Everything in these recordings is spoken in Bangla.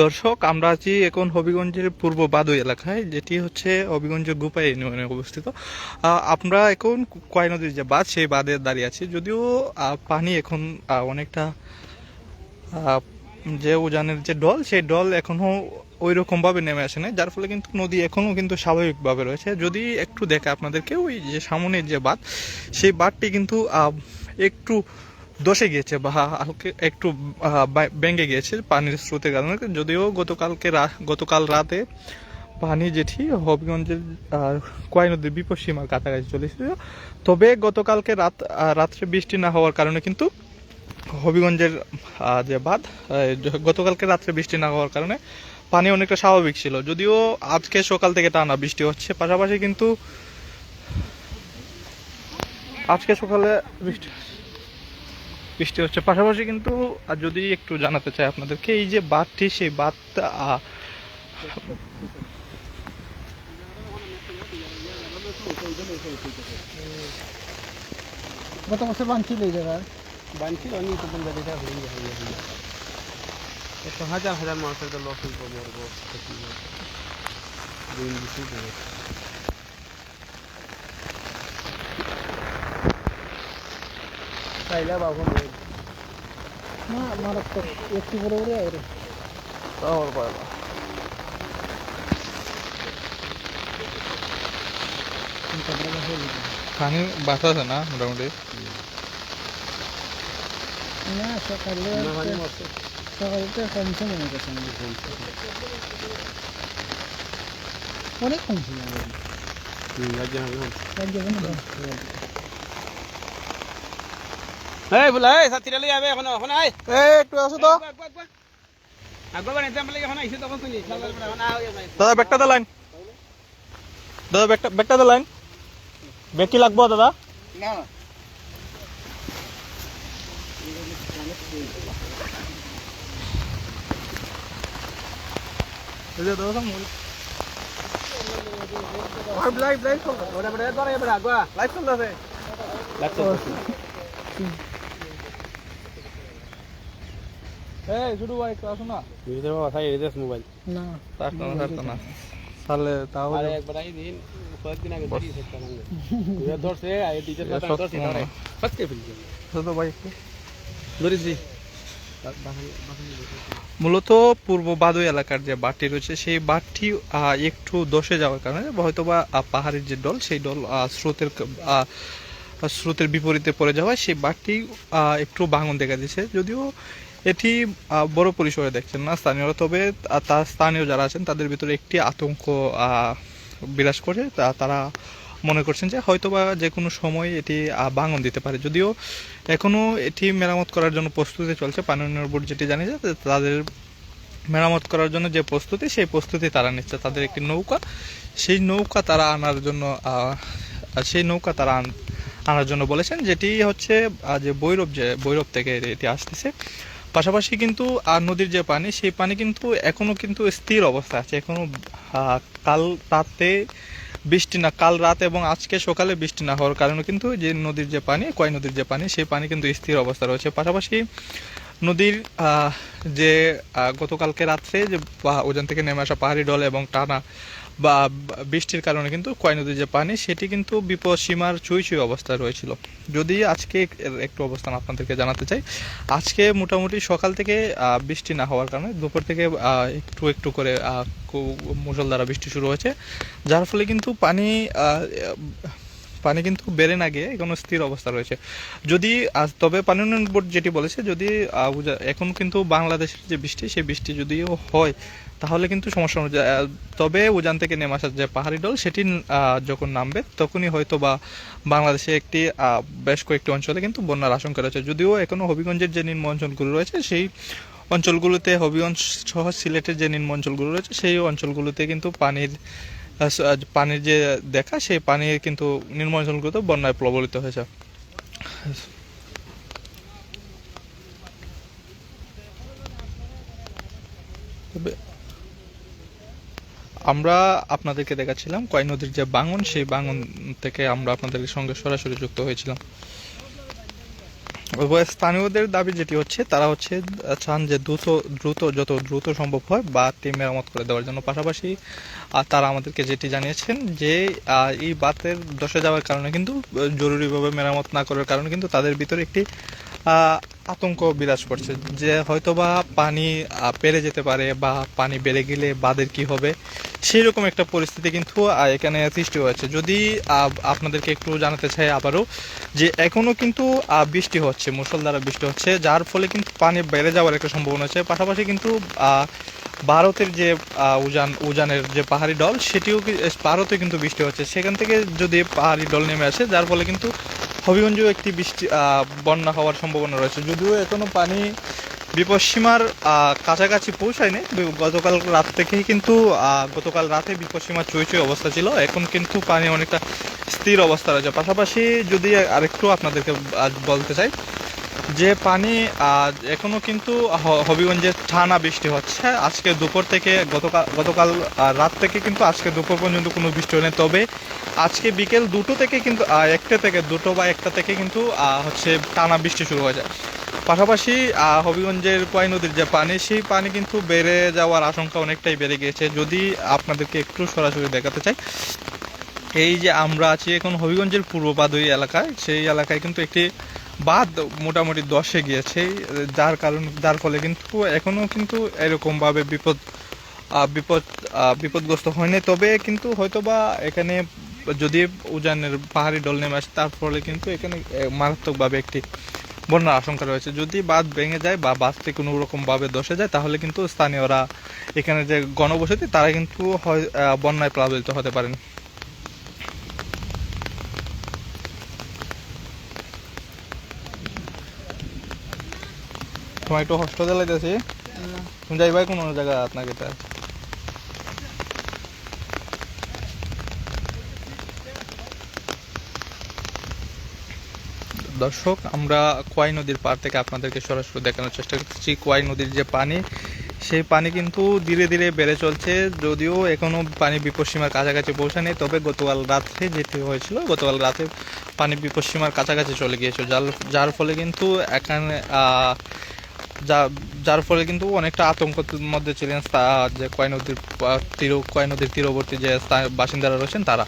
দর্শক, আমরা আছি এখন হবিগঞ্জের পূর্ব বাদুই এলাকায়, যেটি হচ্ছে হবিগঞ্জের গুপাই ইউনিয়নে অবস্থিত। আমরা এখন কয় নদীর যে বাঁধ, সেই বাঁধে দাঁড়িয়ে আছি। যদিও পানি এখন অনেকটা যে উজানের যে ডল, সেই ডল এখনও ওই রকমভাবে নেমে আসে না যার ফলে কিন্তু নদী এখনও কিন্তু স্বাভাবিকভাবে রয়েছে। যদি একটু দেখে আপনাদেরকে, ওই যে সামনের যে বাঁধ, সেই বাঁধটি কিন্তু একটু দশে গিয়েছে বা হালকা একটু ভেঙে গিয়েছে পানির স্রোতের কারণে। যদিও গতকালকে গতকাল রাতে পানি যেটি হবিগঞ্জের কয় নদীর বিপদ সীমার কাছাকাছি চলে চলেছিল তবে গতকালকে রাত রাত্রে বৃষ্টি না হওয়ার কারণে কিন্তু হবিগঞ্জের যে বাঁধ গতকালকে রাত্রে বৃষ্টি না হওয়ার কারণে পানি অনেকটা স্বাভাবিক ছিল। যদিও আজকে সকাল থেকে টানা বৃষ্টি হচ্ছে, পাশাপাশি কিন্তু আজকে সকালে বৃষ্টি বৃষ্টি হচ্ছে। পাশাপাশি কিন্তু আর যদি একটু জানাতে চাই আপনাদেরকে এই যে বাঁধটি সেই বাঁধটা গত বছর বানছিল এই জায়গায়। বানছিল অনেক জায়গাটা হয়ে যায় এত হাজার হাজার মানুষের তো লস হইব মরব ক্ষতি হবে দিন বেশি দেবে চাইলে বাবু না মারাত্মক। একটু বড় বড় আর তাহলে পারবা। পানি বাঁচাছে না মোটামুটি? না সকালে সকালে তো কমছে মনে করছে অনেক কমছে রাজ্য রাজ্য বন্ধ এই বলা এই সাথীরা লই আবে এখন এখন আয়। এই একটু আসো তো আগবার এতে আমলে এখন আইছে তখন আয় দাদা ব্যাগটা দে লাইন দাদা ব্যাগটা ব্যাগটা দে লাইন ব্যাগ কি লাগবো দাদা। না। লাইভ লাইভ বড় ধরে বড় আগবা লাইভ চলতেছে লাগতো এই শুধু ভাই একটু আসো না। ভিতরে বাবা খাই এদেশ মোবাইল। না। থাকতো না থাকতো না। তাহলে তাহলে আরে একবার আই দিন কয়েকদিন আগে দাঁড়িয়ে থাকতাম আমরা তুই ধরছে আই টিচার এ সাথে সব ধরছে ধরে। ফেলছে শুধু ভাই একটু। ধরেছি মূলত পূর্ব বাদুই এলাকার যে বাঁধটি রয়েছে সেই আহ, একটু দশে যাওয়ার কারণে হয়তোবা আহ, পাহাড়ের যে ডল সেই ডল স্রোতের স্রোতের বিপরীতে পড়ে যাওয়ায় সেই আহ, একটু ভাঙন দেখা দিচ্ছে যদিও এটি বড় পরিসরে দেখছেন না স্থানীয়রা, তবে তার স্থানীয় যারা আছেন, তাদের ভিতরে একটি আতঙ্ক বিরাজ করে। তা- তারা মনে করছেন যে হয়তোবা যে কোনো সময় এটি ভাঙন দিতে পারে। যদিও এখনও এটি মেরামত করার জন্য প্রস্তুতি চলছে পানি উন্নয়ন বোর্ড যেটি জানিয়েছে যে তাদের মেরামত করার জন্য যে প্রস্তুতি, সেই প্রস্তুতি তারা নিচ্ছে। তাদের একটি নৌকা, সেই নৌকা তারা আনার জন্য সেই নৌকা তারা আনার জন্য বলেছেন, যেটি হচ্ছে যে বৈরব যে, বৈরব থেকে এটি আসতেছে। পাশাপাশি কিন্তু আর নদীর যে পানি, সেই পানি কিন্তু এখনও কিন্তু স্থির অবস্থা আছে। এখনও কাল রাতে বৃষ্টি না, কাল রাত এবং আজকে সকালে বৃষ্টি না হওয়ার কারণে কিন্তু যে নদীর যে পানি, কয় নদীর যে পানি, সেই পানি কিন্তু স্থির অবস্থা রয়েছে। পাশাপাশি নদীর যে গতকালকে রাত্রে যে ওজন থেকে নেমে আসা পাহাড়ি ডল এবং টানা বা বৃষ্টির কারণে কিন্তু কয় নদীর যে পানি, সেটি কিন্তু বিপদ সীমার ছুঁই ছুঁই অবস্থায় রয়েছিল। যদি আজকে একটু অবস্থান আপনাদেরকে জানাতে চাই, আজকে মোটামুটি সকাল থেকে বৃষ্টি না হওয়ার কারণে দুপুর থেকে একটু একটু করে মুসল দ্বারা বৃষ্টি শুরু হয়েছে, যার ফলে কিন্তু পানি পানি কিন্তু বেড়ে না গিয়ে এখনও স্থির অবস্থা রয়েছে। যদি তবে পানি উন্নয়ন বোর্ড যেটি বলেছে, যদি এখন কিন্তু বাংলাদেশের যে বৃষ্টি, সেই বৃষ্টি যদিও হয়, তাহলে কিন্তু সমস্যা তবে উজান থেকে নেমে আসার যে পাহাড়ি ডল, সেটি যখন নামবে, তখনই হয়তো বা বাংলাদেশে একটি বেশ কয়েকটি অঞ্চলে কিন্তু বন্যার আশঙ্কা রয়েছে। যদিও এখনও হবিগঞ্জের যে নিম্ন অঞ্চলগুলো রয়েছে, সেই অঞ্চলগুলোতে হবিগঞ্জ সহ সিলেটের যে নিম্ন অঞ্চলগুলো রয়েছে, সেই অঞ্চলগুলোতে কিন্তু পানির পানির যে দেখা, সেই পানির কিন্তু অঞ্চলগুলোতে বন্যায় প্লাবলিত হয়েছে। আমরা আপনাদেরকে দেখাচ্ছিলাম কয় নদীর যে বাঙন সেই বাঙন থেকে আমরা আপনাদের সঙ্গে সরাসরি যুক্ত হয়েছিলাম। স্থানীয়দের দাবি যেটি হচ্ছে, তারা হচ্ছে চান যে দ্রুত দ্রুত, যত দ্রুত সম্ভব হয় বাঁধটি মেরামত করে দেওয়ার জন্য। পাশাপাশি তারা আমাদেরকে যেটি জানিয়েছেন যে এই বাতের দশে যাওয়ার কারণে কিন্তু জরুরিভাবে মেরামত না করার কারণে কিন্তু তাদের ভিতরে একটি আতঙ্ক বিরাজ করছে। যে হয়তোবা পানি পেরে যেতে পারে বা পানি বেড়ে গেলে বাঁধের কি হবে? সেই রকম একটা পরিস্থিতি কিন্তু এখানে সৃষ্টি হয়েছে। যদি আপনাদেরকে একটু জানাতে চাই আবারও, যে এখনও কিন্তু বৃষ্টি হচ্ছে মুসলধারা বৃষ্টি হচ্ছে, যার ফলে কিন্তু পানি বেড়ে যাওয়ার একটা সম্ভাবনা আছে। পাশাপাশি কিন্তু ভারতের যে উজান, উজানের যে পাহাড়ি ডল, সেটিও ভারতে কিন্তু বৃষ্টি হচ্ছে। সেখান থেকে যদি পাহাড়ি ডল নেমে আসে, যার ফলে কিন্তু হবিগঞ্জেও একটি বৃষ্টি বন্যা হওয়ার সম্ভাবনা রয়েছে। যদিও এখনও পানি বিপদসীমার কাছাকাছি পৌঁছায়নি। গতকাল রাত থেকেই কিন্তু গতকাল রাতে বিপদসীমা চুই চুই অবস্থা ছিল। এখন কিন্তু পানি অনেকটা স্থির অবস্থা রয়েছে। পাশাপাশি যদি আরেকটু আপনাদেরকে বলতে চাই যে পানি এখনও কিন্তু হবিগঞ্জে টানা বৃষ্টি হচ্ছে। আজকে দুপুর থেকে গতকাল গতকাল রাত থেকে কিন্তু আজকে দুপুর পর্যন্ত কোনো বৃষ্টি হয়নি। তবে আজকে বিকেল দুটো থেকে কিন্তু একটা থেকে দুটো বা একটা থেকে কিন্তু হচ্ছে টানা বৃষ্টি শুরু হয়ে যায়। পাশাপাশি হবিগঞ্জের কয় নদীর যে পানি, সেই পানি কিন্তু বেড়ে যাওয়ার আশঙ্কা অনেকটাই বেড়ে গিয়েছে। যদি আপনাদেরকে একটু সরাসরি দেখাতে চাই, এই যে আমরা আছি এখন হবিগঞ্জের পূর্ব বাদুই এলাকায়। সেই এলাকায় কিন্তু একটি বাঁধ মোটামুটি দশে গিয়েছে, যার কারণ, যার ফলে কিন্তু এখনও কিন্তু এরকমভাবে বিপদ বিপদ বিপদগ্রস্ত হয়নি। তবে কিন্তু হয়তোবা এখানে যদি উজানের পাহাড়ি ডল নেমে আসে, তার ফলে কিন্তু এখানে মারাত্মকভাবে একটি বন্যার আশঙ্কা রয়েছে। যদি বাঁধ ভেঙে যায় বা বাঁধটি কোনো রকম ভাবে ধসে যায় তাহলে কিন্তু স্থানীয়রা এখানে যে গণবসতি তারা কিন্তু হয় বন্যায় প্লাবিত হতে পারেন। তোমার একটু কষ্ট দিলাইতেছি তুমি যাইবাই কোন জায়গা আপনাকে দর্শক, আমরা কোয়াই নদীর পার থেকে আপনাদেরকে সরাসরি দেখানোর চেষ্টা করছি কোয়াই নদীর যে পানি, সেই পানি কিন্তু ধীরে ধীরে বেড়ে চলছে। যদিও এখনও পানি বিপদসীমার কাছাকাছি পৌঁছায়নি তবে গতকাল রাত্রে যেটি হয়েছিল, গতকাল রাতে পানি বিপদসীমার কাছাকাছি চলে গিয়েছিল। যার যার ফলে কিন্তু এখানে যা, যার ফলে কিন্তু অনেকটা আতঙ্কের মধ্যে ছিলেন যে কয় নদীর তীর কয় নদীর তীরবর্তী যে বাসিন্দারা রয়েছেন তারা।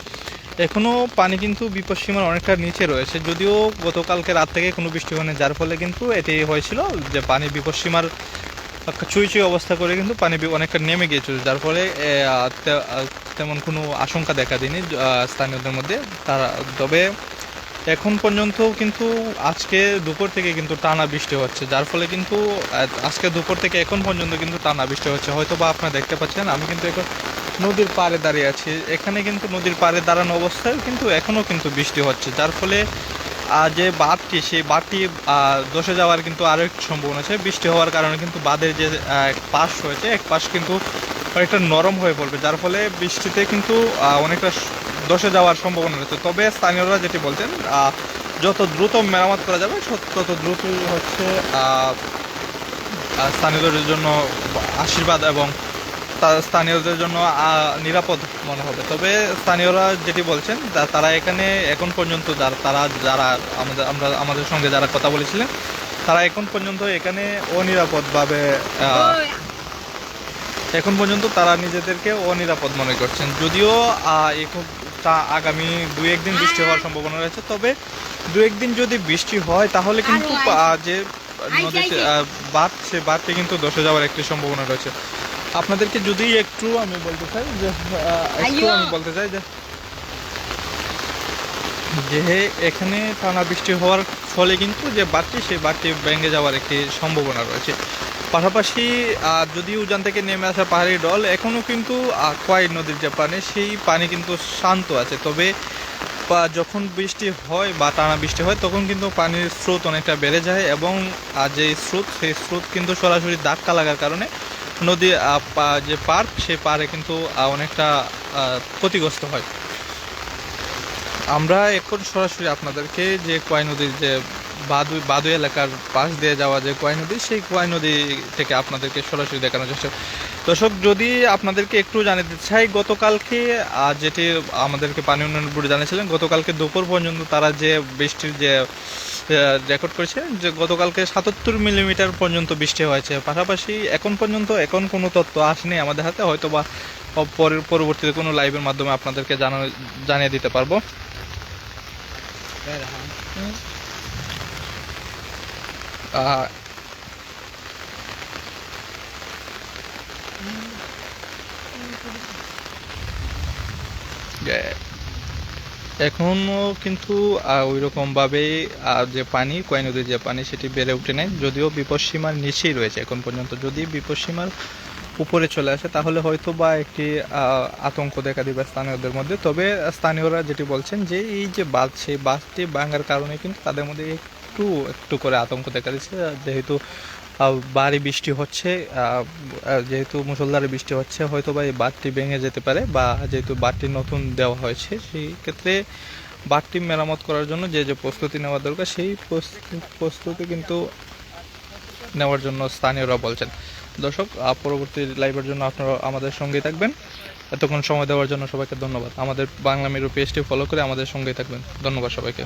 এখনও পানি কিন্তু বিপদসীমার অনেকটা নিচে রয়েছে। যদিও গতকালকে রাত থেকে কোনো বৃষ্টি হয়নি, যার ফলে কিন্তু এটি হয়েছিল যে পানি বিপদসীমার চুই চুই অবস্থা করে কিন্তু পানি অনেকটা নেমে গিয়েছিল, যার ফলে তেমন কোনো আশঙ্কা দেখা দিয়নি স্থানীয়দের মধ্যে। তারা, তবে এখন পর্যন্ত কিন্তু আজকে দুপুর থেকে কিন্তু টানা বৃষ্টি হচ্ছে, যার ফলে কিন্তু আজকে দুপুর থেকে এখন পর্যন্ত কিন্তু টানা বৃষ্টি হচ্ছে। হয়তো বা আপনারা দেখতে পাচ্ছেন আমি কিন্তু এখন নদীর পাড়ে দাঁড়িয়ে আছি। এখানে কিন্তু নদীর পাড়ে দাঁড়ানো অবস্থায় কিন্তু এখনও কিন্তু বৃষ্টি হচ্ছে, যার ফলে যে বাঁধটি, সেই বাঁধটি ধসে যাওয়ার কিন্তু আরও একটু সম্ভাবনা আছে। বৃষ্টি হওয়ার কারণে কিন্তু বাঁধের যে এক পাশ রয়েছে, এক পাশ কিন্তু অনেকটা নরম হয়ে পড়বে, যার ফলে বৃষ্টিতে কিন্তু অনেকটা ধসে যাওয়ার সম্ভাবনা রয়েছে। তবে স্থানীয়রা যেটি বলছেন যত দ্রুত মেরামত করা যাবে তত দ্রুতই হচ্ছে স্থানীয়দের জন্য আশীর্বাদ এবং স্থানীয়দের জন্য নিরাপদ মনে হবে। তবে স্থানীয়রা যেটি বলছেন তারা এখানে এখন পর্যন্ত যারা তারা যারা আমাদের আমরা আমাদের সঙ্গে যারা কথা বলেছিলেন তারা এখন পর্যন্ত এখানে অনিরাপদভাবে এখন পর্যন্ত তারা নিজেদেরকে অনিরাপদ মনে করছেন। যদিও তা আগামী দু একদিন বৃষ্টি হওয়ার সম্ভাবনা রয়েছে তবে দু একদিন যদি বৃষ্টি হয় তাহলে কিন্তু যে নদীতে বাঁধ সে বাঁধটি কিন্তু ধসে যাওয়ার একটি সম্ভাবনা রয়েছে। আপনাদেরকে যদি একটু আমি বলতে চাই যে একটু আমি বলতে চাই যে যে এখানে টানা বৃষ্টি হওয়ার ফলে কিন্তু যে বাঁধটি সেই বাঁধটি ভেঙে যাওয়ার একটি সম্ভাবনা রয়েছে। পাশাপাশি যদি উজান থেকে নেমে আসা পাহাড়ি ডল এখনও কিন্তু কোয়াই নদীর যে পানি সেই পানি কিন্তু শান্ত আছে। তবে যখন বৃষ্টি হয় বা টানা বৃষ্টি হয় তখন কিন্তু পানির স্রোত অনেকটা বেড়ে যায় এবং যে স্রোত সেই স্রোত কিন্তু সরাসরি ধাক্কা লাগার কারণে নদী যে পার্ক, সেই পাড়ে কিন্তু অনেকটা ক্ষতিগ্রস্ত হয়। আমরা এখন সরাসরি আপনাদেরকে যে কয় নদীর যে বাদু বাদু এলাকার পাশ দিয়ে যাওয়া যে কয় নদী, সেই কয় নদী থেকে আপনাদেরকে সরাসরি দেখানোর চেষ্টা দর্শক, যদি আপনাদেরকে একটু জানাতে চাই, গতকালকে যেটি আমাদেরকে পানি উন্নয়ন বোর্ড জানিয়েছিলেন, গতকালকে দুপুর পর্যন্ত তারা যে বৃষ্টির যে রেকর্ড করেছে যে গতকালকে সাতাত্তর মিলিমিটার পর্যন্ত বৃষ্টি হয়েছে। পাশাপাশি এখন পর্যন্ত এখন কোনো তথ্য আসেনি আমাদের হাতে হয়তো বা পরের পরবর্তীতে কোনো লাইভের মাধ্যমে আপনাদেরকে জানানো জানিয়ে দিতে পারব। कह এখনও কিন্তু ওই ওইরকমভাবে যে পানি কয় নদীর যে পানি, সেটি বেড়ে উঠে নেয় যদিও বিপদসীমার নিচেই রয়েছে এখন পর্যন্ত। যদি বিপদসীমার উপরে চলে আসে, তাহলে হয়তো বা একটি আতঙ্ক দেখা দেবে স্থানীয়দের মধ্যে। তবে স্থানীয়রা যেটি বলছেন যে, এই যে বাঁধ, সেই বাঁধটি ভাঙার কারণে কিন্তু তাদের মধ্যে একটু একটু করে আতঙ্ক দেখা দিচ্ছে। যেহেতু ভারী বৃষ্টি হচ্ছে যেহেতু মুসলধারে বৃষ্টি হচ্ছে হয়তো বা এই বাঁধটি ভেঙে যেতে পারে বা যেহেতু বাঁধটি নতুন দেওয়া হয়েছে, সেই ক্ষেত্রে বাঁধটি মেরামত করার জন্য যে যে প্রস্তুতি নেওয়া দরকার, সেই প্রস্তুতি কিন্তু নেওয়ার জন্য স্থানীয়রা বলছেন। দর্শক পরবর্তী লাইভের জন্য আপনারা আমাদের সঙ্গেই থাকবেন। এতক্ষণ সময় দেওয়ার জন্য সবাইকে ধন্যবাদ। আমাদের বাংলা মেরু পেজটি ফলো করে আমাদের সঙ্গেই থাকবেন। ধন্যবাদ সবাইকে।